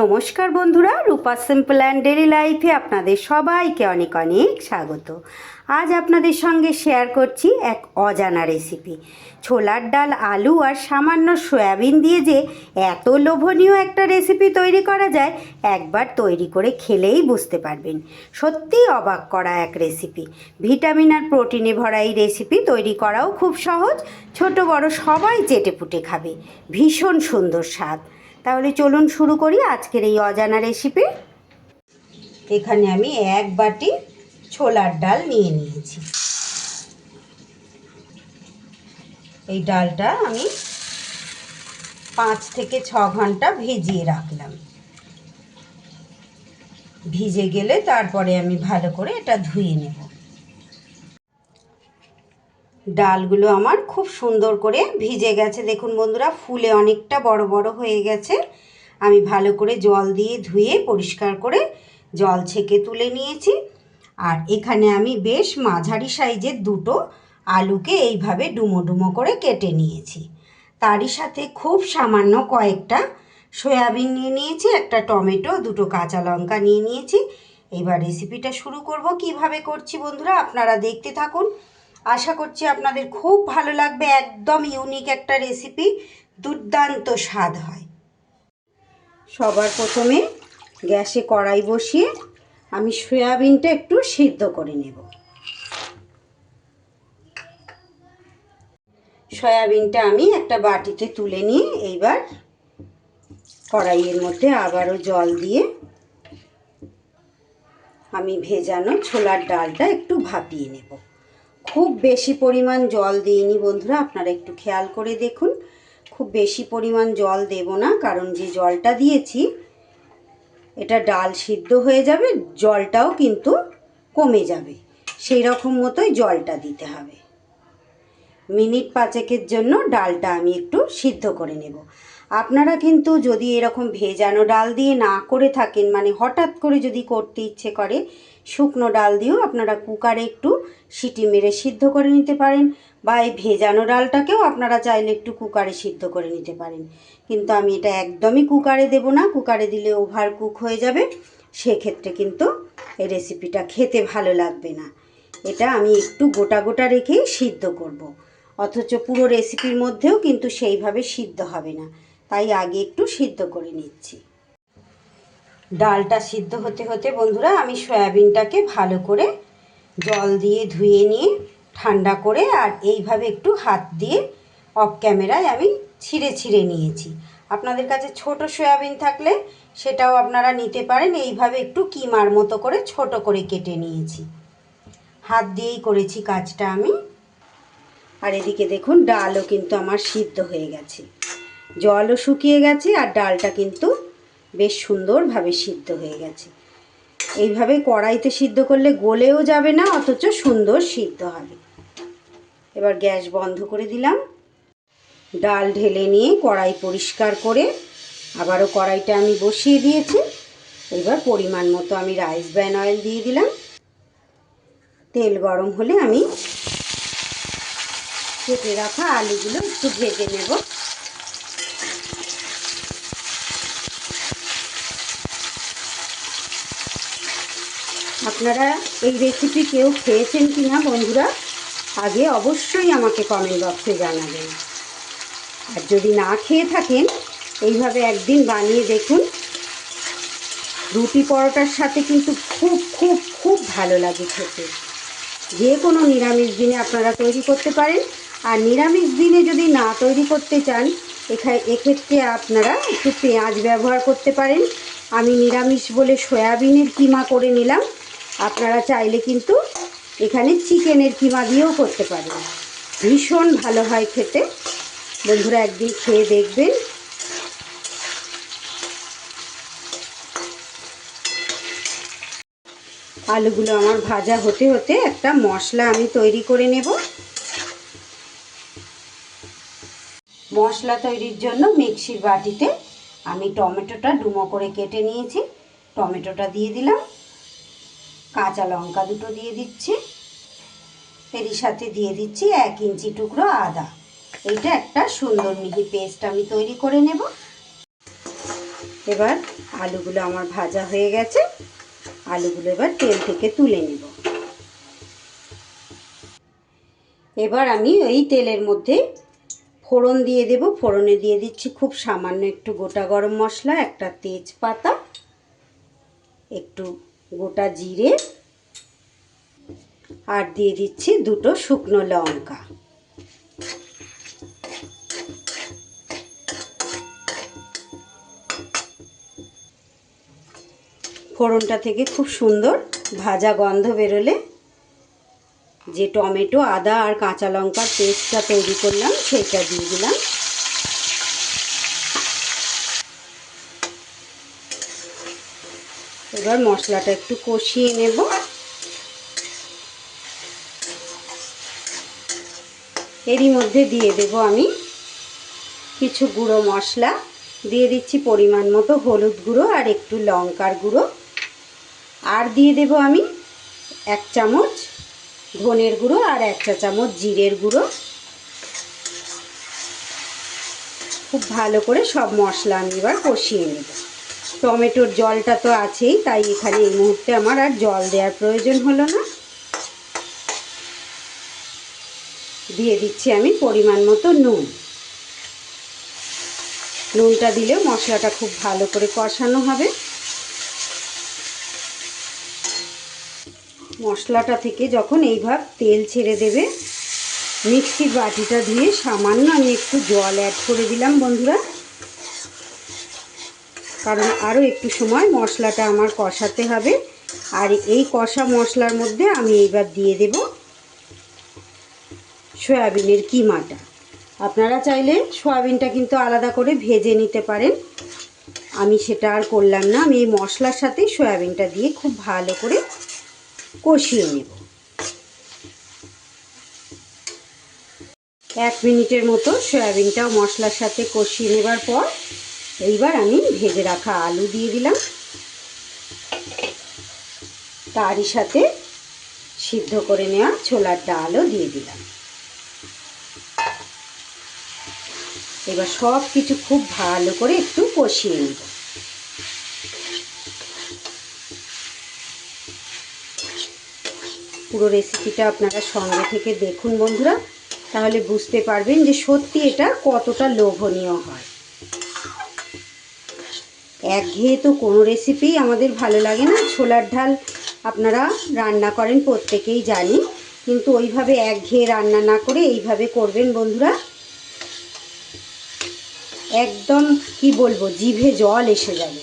নমস্কার বন্ধুরা, রূপা simple and daily লাইফে আপনাদের সবাইকে অনেক অনেক স্বাগত। আজ আপনাদের সঙ্গে শেয়ার করছি এক অজানা রেসিপি ছোলার ডাল, আলু আর সামান্য সয়াবিন দিয়ে যে এত লোভনীয় একটা রেসিপি তৈরি করা যায়, একবার তৈরি করে খেলেই বুঝতে পারবেন। সত্যিই অবাক করা এক রেসিপি ভিটামিন আর প্রোটিনে ভরা এই রেসিপি তৈরি করাও খুব সহজ, ছোট বড় সবাই চেটেপুটে খাবে। ভীষণ সুন্দর স্বাদ। তাহলে চলুন শুরু করি আজকের এই অজানা রেসিপি এখানে আমি এক বাটি ছোলার ডাল নিয়ে নিয়েছি। এই ডালটা আমি পাঁচ থেকে ছ ঘণ্টা ভিজিয়ে রাখলাম। ভিজে গেলে তারপরে আমি ভালো করে এটা ধুয়ে নেব। ডালগুলো আমার খুব সুন্দর করে ভিজে গেছে। দেখুন বন্ধুরা, ফুলে অনেকটা বড় বড় হয়ে গেছে। আমি ভালো করে জল দিয়ে ধুয়ে পরিষ্কার করে জল ছেঁকে তুলে নিয়েছি। আর এখানে আমি বেশ মাঝারি সাইজের দুটো আলুকে এইভাবে ডুমো ডুমো করে কেটে নিয়েছি। তারই সাথে খুব সামান্য কয়েকটা সয়াবিন নিয়ে নিয়েছি, একটা টমেটো, দুটো কাঁচা লঙ্কা নিয়ে নিয়েছি। এবার রেসিপিটা শুরু করব। কীভাবে করছি বন্ধুরা, আপনারা দেখতে থাকুন। আশা করছি আপনাদের খুব ভালো লাগবে, একদম ইউনিক একটা রেসিপি দুর্দান্ত স্বাদ হয়। সবার প্রথমে গ্যাসে কড়াই বসিয়ে আমি সয়াবিনটা একটু সিদ্ধ করে নেব। সয়াবিনটা আমি একটা বাটিতে তুলে নিয়ে এইবার কড়াইয়ের মধ্যে আবারও জল দিয়ে আমি ভেজানো ছোলার ডালটা একটু ভাপিয়ে নেব। খুব বেশি পরিমাণ জল দিইনি বন্ধুরা, আপনারা একটু খেয়াল করে দেখুন। খুব বেশি পরিমাণ জল দেব না, কারণ যে জলটা দিয়েছি, এটা ডাল সিদ্ধ হয়ে যাবে, জলটাও কিন্তু কমে যাবে। সেই রকম মতোই জলটা দিতে হবে। মিনিট পাঁচেকের জন্য ডালটা আমি একটু সিদ্ধ করে নেব। আপনারা কিন্তু যদি এরকম ভেজানো ডাল দিয়ে না করে থাকেন মানে হঠাৎ করে যদি করতে ইচ্ছে করে শুকনো ডাল দিয়েও আপনারা কুকারে একটু সিটি মেরে সিদ্ধ করে নিতে পারেন বা এই ভেজানো ডালটাকেও আপনারা চাইলে একটু কুকারে সিদ্ধ করে নিতে পারেন। কিন্তু আমি এটা একদমই কুকারে দেব না, কুকারে দিলে ওভার কুক হয়ে যাবে। সেক্ষেত্রে কিন্তু এই রেসিপিটা খেতে ভালো লাগবে না। এটা আমি একটু গোটা গোটা রেখেই সিদ্ধ করব। অথচ পুরো রেসিপির মধ্যেও কিন্তু সেইভাবে সিদ্ধ হবে না। তাই আগে একটু সিদ্ধ করে নিচ্ছি। ডালটা সিদ্ধ হতে হতে বন্ধুরা আমি সয়াবিনটাকে ভালো করে জল দিয়ে ধুয়ে নিয়ে ঠান্ডা করে আর এইভাবে একটু হাত দিয়ে অফ ক্যামেরায় আমি ছিঁড়ে ছিঁড়ে নিয়েছি। আপনাদের কাছে ছোট সয়াবিন থাকলে সেটাও আপনারা নিতে পারেন। এইভাবে একটু কিমার মতো করে ছোট করে কেটে নিয়েছি। হাত দিয়েই করেছি কাজটা আমি। আর এদিকে দেখুন, ডালও কিন্তু আমার সিদ্ধ হয়ে গেছে। জলও শুকিয়ে গেছে আর ডালটা কিন্তু বেশ সুন্দরভাবে সিদ্ধ হয়ে গেছে। এইভাবে কড়াইতে সিদ্ধ করলে গলেও যাবে না, অথচ সুন্দর সিদ্ধ হবে। এবার গ্যাস বন্ধ করে দিলাম। ডাল ঢেলে নিয়ে কড়াই পরিষ্কার করে আবারও কড়াইটা আমি বসিয়ে দিয়েছি। এবার পরিমাণ মতো আমি রাইস ব্র্যান অয়েল দিয়ে দিলাম। তেল গরম হলে আমি কেটে রাখা আলুগুলো একটু ভেজে নেব। আপনারা এই রেসিপি কেউ খেয়েছেন কি না বন্ধুরা, আগে অবশ্যই আমাকে কমেন্ট বক্সে জানাবেন। আর যদি না খেয়ে থাকেন, এইভাবে একদিন বানিয়ে দেখুন। রুটি পরোটার সাথে কিন্তু খুব খুব খুব ভালো লাগে খেতে। যে কোনো নিরামিষ দিনে আপনারা তৈরি করতে পারেন। আর নিরামিষ দিনে যদি না তৈরি করতে চান, এখানে, এক্ষেত্রে আপনারা একটু পেঁয়াজ ব্যবহার করতে পারেন। আমি নিরামিষ বলে সয়াবিনের কিমা করে নিলাম। আপনারা চাইলে কিন্তু এখানে চিকেনের কিমা দিয়েও করতে পারেন। ভীষণ ভালো হয় খেতে। বন্ধুরা একদিন খেয়ে দেখবেন। আলুগুলো আমার ভাজা হতে হতে একটা মশলা আমি তৈরি করে নেব। মশলা তৈরির জন্য মিক্সির বাটিতে আমি টমেটোটা ডুমো করে কেটে নিয়েছি। টমেটোটা দিয়ে দিলাম। কাঁচা লঙ্কা দুটো দিয়ে দিচ্ছি। এরই সাথে দিয়ে দিচ্ছি এক ইঞ্চি টুকরো আদা। এইটা একটা সুন্দর মিহি পেস্ট আমি তৈরি করে নেব। এবার আলুগুলো আমার ভাজা হয়ে গেছে। আলুগুলো এবার তেল থেকে তুলে নেব। এবার আমি এই তেলের মধ্যে ফোড়ন দিয়ে দেব। ফোড়নে দিয়ে দিচ্ছি খুব সামান্য একটু গোটা গরম মশলা, একটা তেজপাতা, একটু গোটা জিরে আর দিয়ে দিচ্ছি দুটো শুকনো লঙ্কা। ফোড়নটা থেকে খুব সুন্দর ভাজা গন্ধ বেরোলে যে টমেটো, আদা আর কাঁচা লঙ্কার পেস্টটা তৈরি করলাম সেটা দিয়ে দিলাম। এবার মশলাটা একটু কষিয়ে নেব। এরই মধ্যে দিয়ে দেব আমি কিছু গুঁড়ো মশলা। দিয়ে দিচ্ছি পরিমাণ মতো হলুদ গুঁড়ো আর একটু লঙ্কার গুঁড়ো। আর দিয়ে দেব আমি এক চামচ ধনের গুঁড়ো আর এক চা চামচ জিরের গুঁড়ো। খুব ভালো করে সব মশলা আমি এবার কষিয়ে নেব। টমেটোর জলটা তো আছেই, তাই এখানে এই মুহূর্তে আমার আর জল দেওয়ার প্রয়োজন হলো না। দিয়ে দিচ্ছি আমি পরিমাণ মতো নুন। নুনটা দিলে মশলাটা খুব ভালো করে কষানো হবে। মশলাটা থেকে যখন এইভাবে তেল ছেড়ে দেবে, মিক্সির বাটিটা দিয়ে সামান্য আমি একটু জল অ্যাড করে দিলাম বন্ধুরা। কারণ আরও একটু সময় মশলাটা আমার কষাতে হবে। আর এই কষা মশলার মধ্যে আমি এইবার দিয়ে দেব সয়াবিনের কিমাটা। আপনারা চাইলে সয়াবিনটা কিন্তু আলাদা করে ভেজে নিতে পারেন। আমি সেটা আর করলাম না, আমি এই মশলার সাথে সয়াবিনটা দিয়ে খুব ভালো করে কষিয়ে নেব। এক মিনিটের মতো সয়াবিনটাও মশলার সাথে কষিয়ে নেবার পর এইবার আমি ভেজে রাখা আলু দিয়ে দিলাম। তারই সাথে সিদ্ধ করে নেওয়া ছোলার ডালও দিয়ে দিলাম। এবার সব কিছু খুব ভালো করে একটু কষিয়ে নেব। পুরো রেসিপিটা আপনারা সঙ্গে থেকে দেখুন বন্ধুরা, তাহলে বুঝতে পারবেন যে সত্যি এটা কতটা লোভনীয় হয়। একঘেয়ে তো কোনো রেসিপি আমাদের ভালো লাগে না। ছোলার ডাল আপনারা রান্না করেন, প্রত্যেকেই জানি। কিন্তু ওইভাবে একঘেয়ে রান্না না করে এইভাবে করবেন বন্ধুরা। একদম কি বলব, জিভে জল এসে যাবে।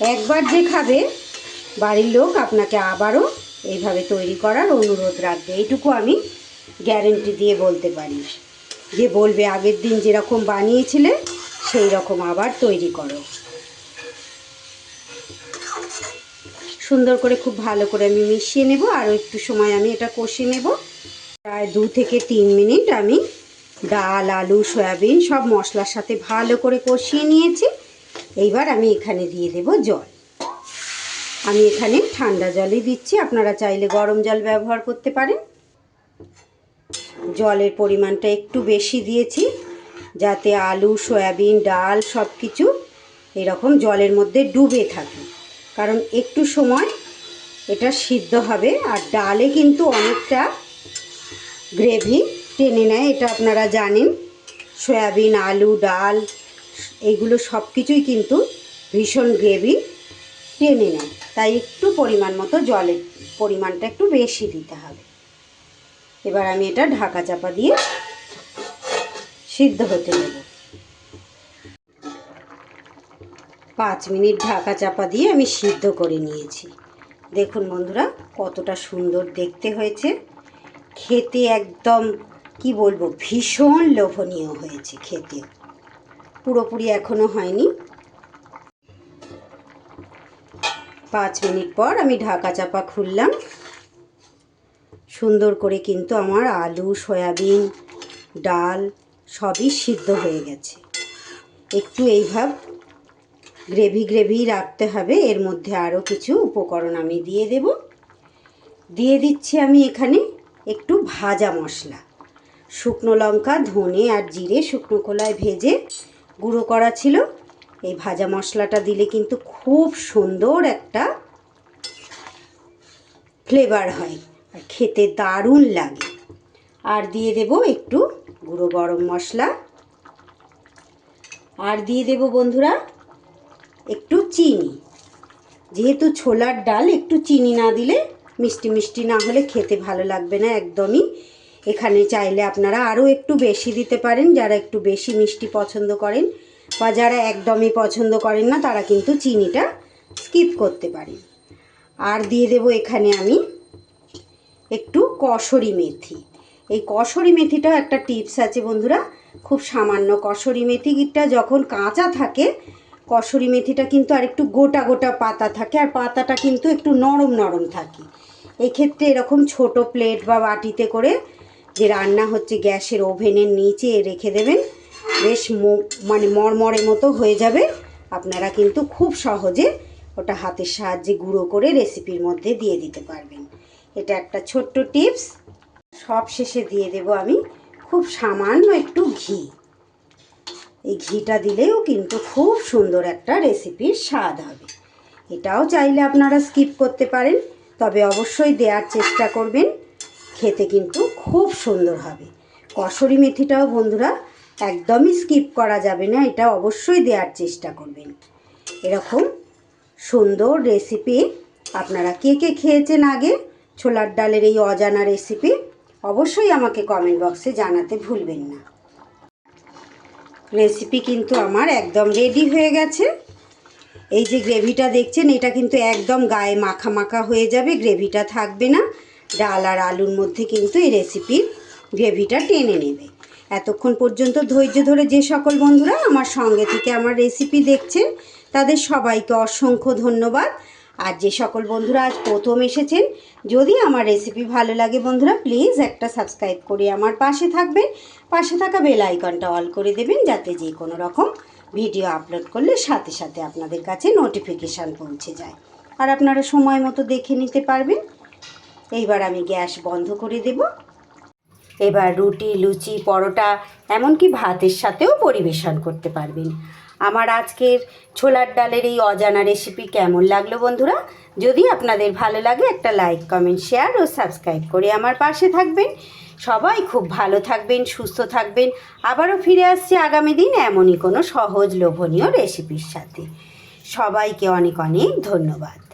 একবার যে খাবে, বাড়ির লোক আপনাকে আবারও এইভাবে তৈরি করার অনুরোধ রাখবে। এইটুকু আমি গ্যারেন্টি দিয়ে বলতে পারি। যে বলবে আগের দিন যেরকম বানিয়েছিলে সেই রকম আবার তৈরি করো। সুন্দর করে খুব ভালো করে আমি মিশিয়ে নেব আরও একটু সময় আমি এটা কষে নেব। প্রায় দু থেকে তিন মিনিট আমি ডাল, আলু, সয়াবিন সব মশলার সাথে ভালো করে কষিয়ে নিয়েছি। এইবার আমি এখানে দিয়ে দেব জল। আমি এখানে ঠান্ডা জলই দিচ্ছি। আপনারা চাইলে গরম জল ব্যবহার করতে পারেন। জলের পরিমাণটা একটু বেশি দিয়েছি। যাতে আলু, সয়াবিন, ডাল সব কিছু এরকম জলের মধ্যে ডুবে থাকে। কারণ একটু সময় এটা সিদ্ধ হবে আর ডালে কিন্তু অনেকটা গ্রেভি টেনে নেয়, এটা আপনারা জানেন। সয়াবিন, আলু, ডাল এইগুলো সব কিছুই কিন্তু ভীষণ গ্রেভি টেনে নেয়। তাই একটু পরিমাণ মতো জলের পরিমাণটা একটু বেশি দিতে হবে। এবার আমি এটা ঢাকা চাপা দিয়ে সিদ্ধ হতে দেব পাঁচ মিনিট ঢাকা চাপা দিয়ে আমি সিদ্ধ করে নিয়েছি। দেখুন বন্ধুরা, কতটা সুন্দর দেখতে হয়েছে। খেতে একদম, কি বলব, ভীষণ লোভনীয় হয়েছে খেতে। পুরোপুরি এখনও হয়নি। পাঁচ মিনিট পর আমি ঢাকা চাপা খুললাম। সুন্দর করে কিন্তু আমার আলু, সয়াবিন, ডাল সবই সিদ্ধ হয়ে গেছে। একটু এইভাব গ্রেভি গ্রেভি রাখতে হবে, এর মধ্যে আরও কিছু উপকরণ আমি দিয়ে দেব। দিয়ে দিচ্ছি আমি এখানে একটু ভাজা মশলা। শুকনো লঙ্কা, ধনে আর জিরে শুকনো কলায় ভেজে গুঁড়ো করা ছিল। এই ভাজা মশলাটা দিলে কিন্তু খুব সুন্দর একটা ফ্লেভার হয় আর খেতে দারুণ লাগে। আর দিয়ে দেব একটু গুঁড়ো গরম মশলা। আর দিয়ে দেব বন্ধুরা একটু চিনি। যেহেতু ছোলার ডাল, একটু চিনি না দিলে মিষ্টি মিষ্টি না হলে খেতে ভালো লাগবে না একদমই। এখানে চাইলে আপনারা আরও একটু বেশি দিতে পারেন, যারা একটু বেশি মিষ্টি পছন্দ করেন বা যারা একদমই পছন্দ করেন না, তারা কিন্তু চিনিটা স্কিপ করতে পারেন। আর দিয়ে দেব এখানে আমি একটু কসরি মেথি। এই কসরি মেথিটাও একটা টিপস আছে বন্ধুরা। খুব সামান্য কসরি মেথিটা যখন কাঁচা থাকে, কসরি মেথিটা কিন্তু আর একটু গোটা গোটা পাতা থাকে আর পাতাটা কিন্তু একটু নরম নরম থাকে। এই ক্ষেত্রে এরকম ছোট প্লেট বা বাটিতে করে যে রান্না হচ্ছে গ্যাসের ওভেনের নিচে রেখে দেবেন, বেশ মানে মরমরের মতো হয়ে যাবে। আপনারা কিন্তু খুব সহজে ওটা হাতের সাহায্যে গুঁড়ো করে রেসিপির মধ্যে দিয়ে দিতে পারবেন। এটা একটা ছোট্ট টিপস। সব শেষে দিয়ে দেব আমি খুব সামান্য একটু ঘি। এই ঘিটা দিলেও কিন্তু খুব সুন্দর একটা রেসিপির স্বাদ হবে। এটাও চাইলে আপনারা স্কিপ করতে পারেন, তবে অবশ্যই দেওয়ার চেষ্টা করবেন, খেতে কিন্তু খুব সুন্দর হবে। কসরি মেথিটাও বন্ধুরা একদমই স্কিপ করা যাবে না, এটা অবশ্যই দেওয়ার চেষ্টা করবেন। এরকম সুন্দর রেসিপি, আপনারা কে কে খেয়েছেন আগে? ছোলার ডালের এই অজানা রেসিপি অবশ্যই আমাকে কমেন্ট বক্সে জানাতে ভুলবেন না। রেসিপি কিন্তু আমার একদম রেডি হয়ে গেছে। এই যে গ্রেভিটা দেখছেন, এটা কিন্তু একদম গায়ে মাখা মাখা হয়ে যাবে গ্রেভিটা থাকবে না। ডাল আর আলুর মধ্যে কিন্তু এই রেসিপির গ্রেভিটা টেনে নেবে। এতক্ষণ পর্যন্ত ধৈর্য ধরে যে সকল বন্ধুরা আমার সঙ্গে থেকে আমার রেসিপি দেখছেন, তাদের সবাইকে অসংখ্য ধন্যবাদ। আর যে সকল বন্ধুরা আজ প্রথম এসেছেন, যদি আমার রেসিপি ভালো লাগে বন্ধুরা প্লিজ একটা সাবস্ক্রাইব করে আমার পাশে থাকবেন। পাশে থাকা বেল আইকনটা অল করে দেবেন, যাতে যে কোনো রকম ভিডিও আপলোড করলে সাথে সাথে আপনাদের কাছে নোটিফিকেশান পৌঁছে যায়। আর আপনারা সময় মতো দেখে নিতে পারবেন। এইবার আমি গ্যাস বন্ধ করে দেব। এবার রুটি, লুচি, পরোটা, এমনকি ভাতের সাথেও পরিবেশন করতে পারবেন। আমার আজকের ছোলার ডালের এই অজানা রেসিপি কেমন লাগল বন্ধুরা? যদি আপনাদের ভালো লাগে, একটা লাইক কমেন্ট শেয়ার ও সাবস্ক্রাইব করে আমার পাশে থাকবেন। সবাই খুব ভালো থাকবেন, সুস্থ থাকবেন। আবারও ফিরে আসছি আগামী দিন এমনই কোনো সহজ লোভনীয় রেসিপির সাথে। সবাইকে অনেক অনেক ধন্যবাদ।